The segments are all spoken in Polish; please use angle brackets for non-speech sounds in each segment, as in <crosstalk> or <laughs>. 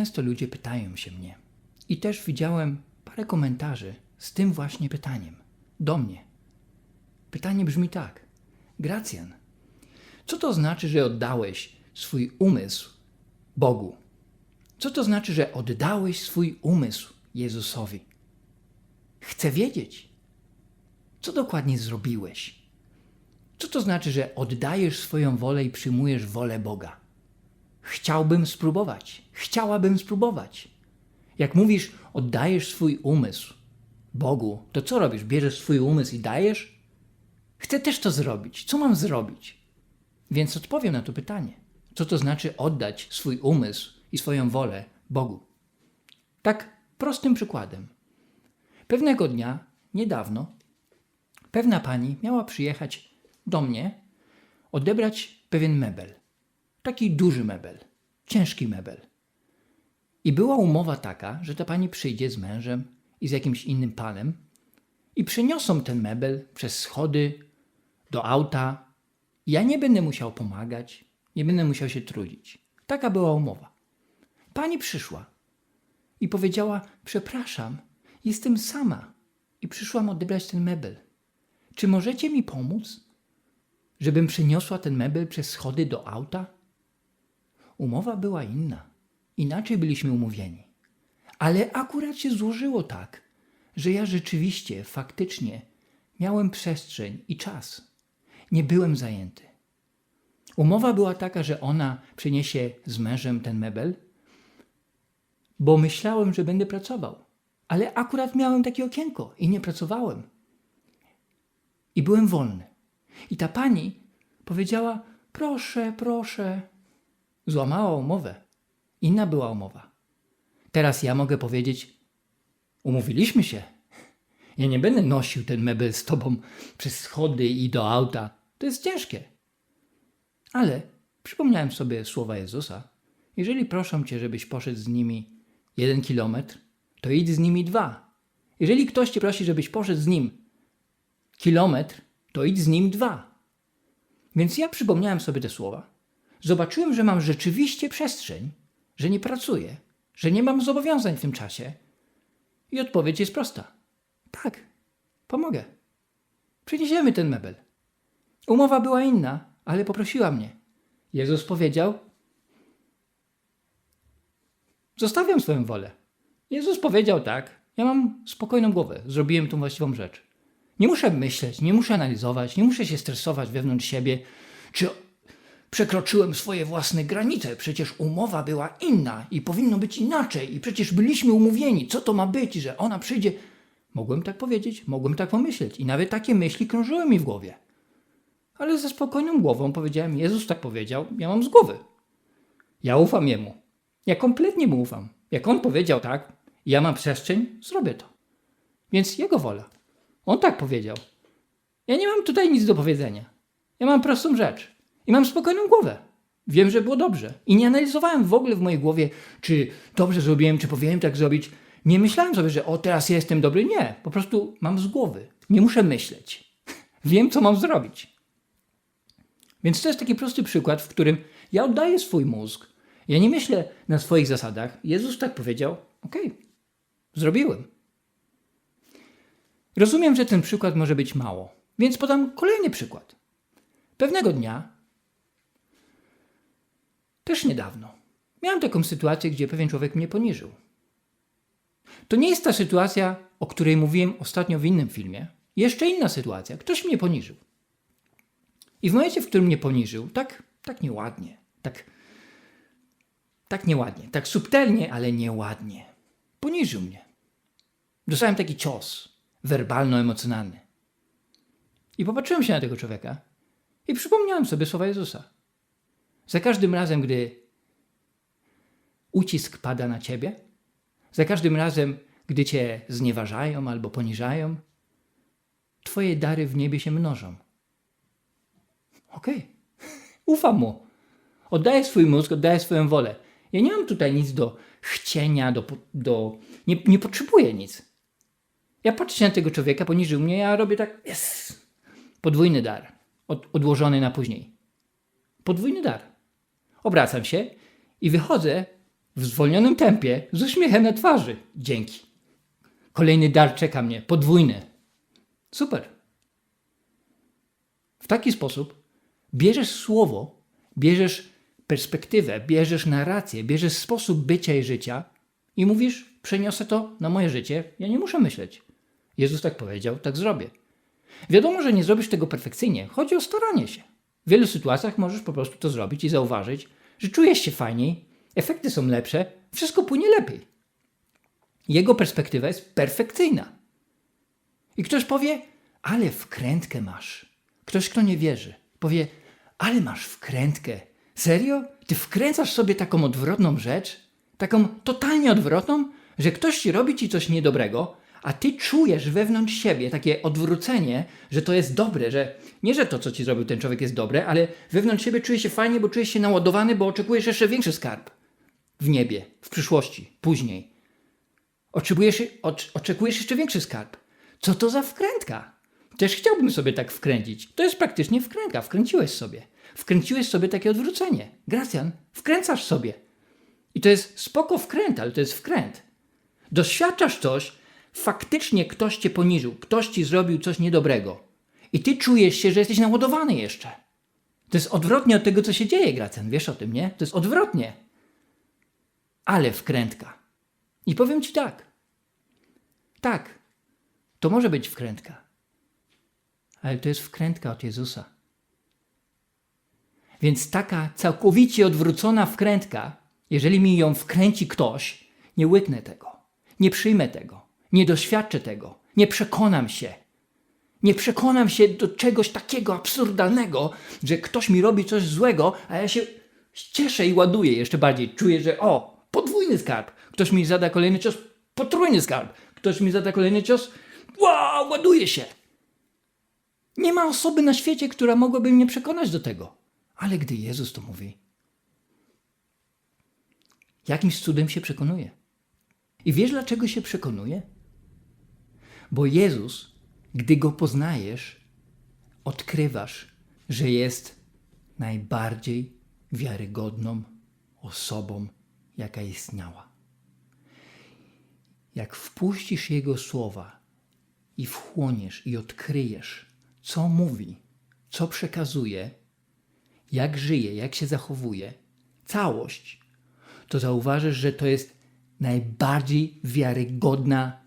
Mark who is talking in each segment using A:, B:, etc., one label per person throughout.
A: często ludzie pytają się mnie. I też widziałem parę komentarzy z tym właśnie pytaniem. Do mnie. Pytanie brzmi tak. Gracjan, co to znaczy, że oddałeś swój umysł Bogu? Co to znaczy, że oddałeś swój umysł Jezusowi? Chcę wiedzieć, co dokładnie zrobiłeś. Co to znaczy, że oddajesz swoją wolę i przyjmujesz wolę Boga? Chciałbym spróbować. Chciałabym spróbować. Jak mówisz, oddajesz swój umysł Bogu, to co robisz? Bierzesz swój umysł i dajesz? Chcę też to zrobić. Co mam zrobić? Więc odpowiem na to pytanie. Co to znaczy oddać swój umysł i swoją wolę Bogu? Tak prostym przykładem. Pewnego dnia, niedawno, pewna pani miała przyjechać do mnie odebrać pewien mebel. Taki duży mebel, ciężki mebel. I była umowa taka, że ta pani przyjdzie z mężem i z jakimś innym panem i przyniosą ten mebel przez schody do auta. Ja nie będę musiał pomagać, nie będę musiał się trudzić. Taka była umowa. Pani przyszła i powiedziała: Przepraszam, jestem sama i przyszłam odebrać ten mebel. Czy możecie mi pomóc, żebym przyniosła ten mebel przez schody do auta? Umowa była inna. Inaczej byliśmy umówieni. Ale akurat się złożyło tak, że ja rzeczywiście, faktycznie miałem przestrzeń i czas. Nie byłem zajęty. Umowa była taka, że ona przyniesie z mężem ten mebel, bo myślałem, że będę pracował. Ale akurat miałem takie okienko i nie pracowałem. I byłem wolny. I ta pani powiedziała: Proszę, proszę. Złamała umowę. Inna była umowa. Teraz ja mogę powiedzieć: Umówiliśmy się. Ja nie będę nosił ten mebel z tobą przez schody i do auta. To jest ciężkie. Ale przypomniałem sobie słowa Jezusa. Jeżeli proszą cię, żebyś poszedł z nimi jeden kilometr, to idź z nimi dwa. Jeżeli ktoś cię prosi, żebyś poszedł z nim kilometr, to idź z nim dwa. Więc ja przypomniałem sobie te słowa. Zobaczyłem, że mam rzeczywiście przestrzeń, że nie pracuję, że nie mam zobowiązań w tym czasie. I odpowiedź jest prosta. Tak, pomogę. Przyniesiemy ten mebel. Umowa była inna, ale poprosiła mnie. Jezus powiedział: Zostawiam swoją wolę. Jezus powiedział tak. Ja mam spokojną głowę. Zrobiłem tą właściwą rzecz. Nie muszę myśleć, nie muszę analizować, nie muszę się stresować wewnątrz siebie, czy przekroczyłem swoje własne granice. Przecież umowa była inna i powinno być inaczej. I przecież byliśmy umówieni, co to ma być, że ona przyjdzie. Mogłem tak powiedzieć, mogłem tak pomyśleć. I nawet takie myśli krążyły mi w głowie. Ale ze spokojną głową powiedziałem: Jezus tak powiedział, ja mam z głowy. Ja ufam Jemu. Ja kompletnie Mu ufam. Jak On powiedział tak, ja mam przestrzeń, zrobię to. Więc Jego wola. On tak powiedział. Ja nie mam tutaj nic do powiedzenia. Ja mam prostą rzecz. I mam spokojną głowę. Wiem, że było dobrze. I nie analizowałem w ogóle w mojej głowie, czy dobrze zrobiłem, czy powinienem tak zrobić. Nie myślałem sobie, że o, teraz jestem dobry. Nie. Po prostu mam z głowy. Nie muszę myśleć. <laughs> Wiem, co mam zrobić. Więc to jest taki prosty przykład, w którym ja oddaję swój mózg. Ja nie myślę na swoich zasadach. Jezus tak powiedział. Okej, zrobiłem. Rozumiem, że ten przykład może być mało, więc podam kolejny przykład. Pewnego dnia, też niedawno, miałem taką sytuację, gdzie pewien człowiek mnie poniżył. To nie jest ta sytuacja, o której mówiłem ostatnio w innym filmie. Jeszcze inna sytuacja. Ktoś mnie poniżył. I w momencie, w którym mnie poniżył, tak, tak nieładnie, tak, tak nieładnie, tak subtelnie, ale nieładnie, poniżył mnie. Dostałem taki cios werbalno-emocjonalny. I popatrzyłem się na tego człowieka i przypomniałem sobie słowa Jezusa. Za każdym razem, gdy ucisk pada na ciebie, za każdym razem, gdy cię znieważają albo poniżają, twoje dary w niebie się mnożą. Okej, <laughs> ufam mu. Oddaję swój mózg, oddaję swoją wolę. Ja nie mam tutaj nic do chcienia, do, do nie, nie potrzebuję nic. Ja patrzę na tego człowieka, poniżył mnie, ja robię tak, yes, podwójny dar, od, odłożony na później. Podwójny dar. Obracam się i wychodzę w zwolnionym tempie, z uśmiechem na twarzy. Dzięki. Kolejny dar czeka mnie, podwójny. Super. W taki sposób bierzesz słowo, bierzesz perspektywę, bierzesz narrację, bierzesz sposób bycia i życia i mówisz, przeniosę to na moje życie, ja nie muszę myśleć. Jezus tak powiedział, tak zrobię. Wiadomo, że nie zrobisz tego perfekcyjnie, chodzi o staranie się. W wielu sytuacjach możesz po prostu to zrobić i zauważyć, że czujesz się fajniej, efekty są lepsze, wszystko płynie lepiej. Jego perspektywa jest perfekcyjna. I ktoś powie, ale wkrętkę masz. Ktoś, kto nie wierzy, powie, ale masz wkrętkę. Serio? Ty wkręcasz sobie taką odwrotną rzecz? Taką totalnie odwrotną, że ktoś ci robi ci coś niedobrego, a ty czujesz wewnątrz siebie takie odwrócenie, że to jest dobre, że nie, że to, co ci zrobił ten człowiek jest dobre, ale wewnątrz siebie czujesz się fajnie, bo czujesz się naładowany, bo oczekujesz jeszcze większy skarb w niebie, w przyszłości, później. Oczekujesz, ocz, oczekujesz jeszcze większy skarb. Co to za wkrętka? Też chciałbym sobie tak wkręcić. To jest praktycznie wkrętka. Wkręciłeś sobie. Wkręciłeś sobie takie odwrócenie. Gracjan, wkręcasz sobie. I to jest spoko wkręt, ale to jest wkręt. Doświadczasz coś, faktycznie ktoś cię poniżył, ktoś ci zrobił coś niedobrego. I ty czujesz się, że jesteś naładowany jeszcze. To jest odwrotnie od tego, co się dzieje, Gracjan. Wiesz o tym, nie? To jest odwrotnie. Ale wkrętka. I powiem ci tak. Tak, to może być wkrętka. Ale to jest wkrętka od Jezusa. Więc taka całkowicie odwrócona wkrętka, jeżeli mi ją wkręci ktoś, nie łyknę tego, nie przyjmę tego, nie doświadczę tego, nie przekonam się. Nie przekonam się do czegoś takiego absurdalnego, że ktoś mi robi coś złego, a ja się cieszę i ładuję jeszcze bardziej. Czuję, że o, podwójny skarb. Ktoś mi zada kolejny cios, potrójny skarb. Ktoś mi zada kolejny cios, wow, ładuję się. Nie ma osoby na świecie, która mogłaby mnie przekonać do tego. Ale gdy Jezus to mówi, jakimś cudem się przekonuje. I wiesz, dlaczego się przekonuje? Bo Jezus, gdy go poznajesz, odkrywasz, że jest najbardziej wiarygodną osobą, jaka istniała. Jak wpuścisz Jego słowa i wchłoniesz i odkryjesz, co mówi, co przekazuje, jak żyje, jak się zachowuje, całość, to zauważysz, że to jest najbardziej wiarygodna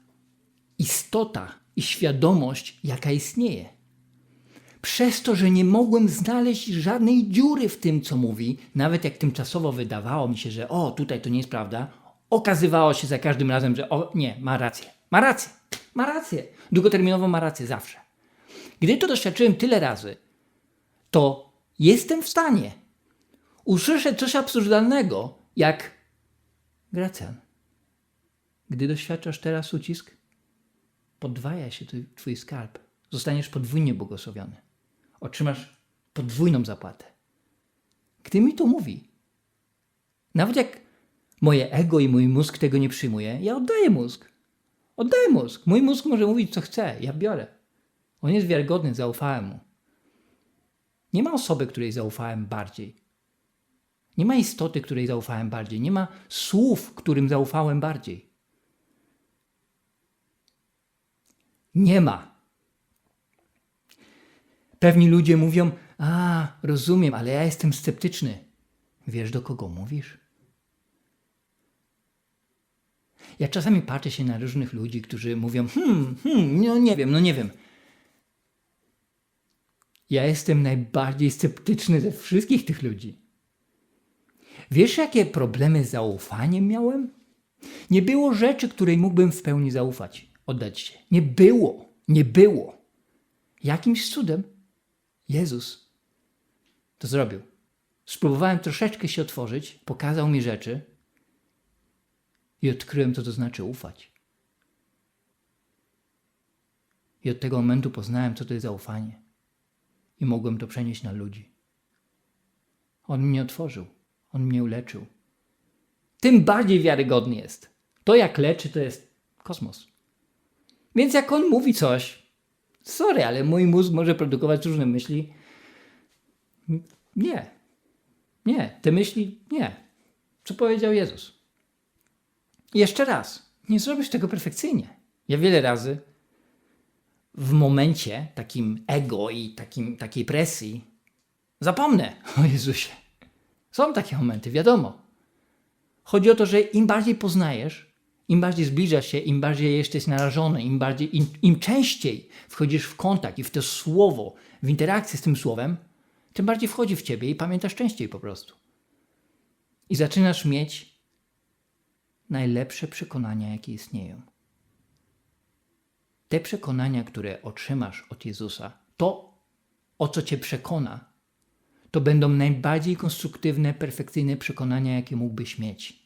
A: istota i świadomość, jaka istnieje. Przez to, że nie mogłem znaleźć żadnej dziury w tym, co mówi, nawet jak tymczasowo wydawało mi się, że o, tutaj to nie jest prawda, okazywało się za każdym razem, że o, nie, ma rację, ma rację, ma rację. Długoterminowo ma rację zawsze. Gdy to doświadczyłem tyle razy, to jestem w stanie usłyszeć coś absurdalnego, jak Gracjan. Gdy doświadczasz teraz ucisk, podwaja się twój- skarb. Zostaniesz podwójnie błogosławiony. Otrzymasz podwójną zapłatę. Gdy mi to mówi, nawet jak moje ego i mój mózg tego nie przyjmuje, ja oddaję mózg. Oddaję mózg. Mój mózg może mówić, co chce. Ja biorę. On jest wiarygodny, zaufałem mu. Nie ma osoby, której zaufałem bardziej. Nie ma istoty, której zaufałem bardziej. Nie ma słów, którym zaufałem bardziej. Nie ma. Pewni ludzie mówią: A, rozumiem, ale ja jestem sceptyczny. Wiesz, do kogo mówisz? Ja czasami patrzę się na różnych ludzi, którzy mówią: Hmm, hmm, no nie wiem, no nie wiem. Ja jestem najbardziej sceptyczny ze wszystkich tych ludzi. Wiesz, jakie problemy z zaufaniem miałem? Nie było rzeczy, której mógłbym w pełni zaufać, oddać się. Nie było, nie było. Jakimś cudem Jezus to zrobił. Spróbowałem troszeczkę się otworzyć, pokazał mi rzeczy i odkryłem, co to znaczy ufać. I od tego momentu poznałem, co to jest zaufanie. I mogłem to przenieść na ludzi. On mnie otworzył, on mnie uleczył. Tym bardziej wiarygodny jest. To, jak leczy, to jest kosmos. Więc jak on mówi coś, sorry, ale mój mózg może produkować różne myśli. Nie. Nie. Te myśli, nie. Co powiedział Jezus? Jeszcze raz, nie zrobisz tego perfekcyjnie. Ja wiele razy w momencie takim ego i takim, takiej presji zapomnę o Jezusie. Są takie momenty, wiadomo. Chodzi o to, że im bardziej poznajesz, im bardziej zbliżasz się, im bardziej jesteś narażony, im, bardziej, im, im częściej wchodzisz w kontakt i w to słowo, w interakcję z tym słowem, tym bardziej wchodzi w ciebie i pamiętasz częściej po prostu. I zaczynasz mieć najlepsze przekonania, jakie istnieją. Te przekonania, które otrzymasz od Jezusa, to, o co cię przekona, to będą najbardziej konstruktywne, perfekcyjne przekonania, jakie mógłbyś mieć.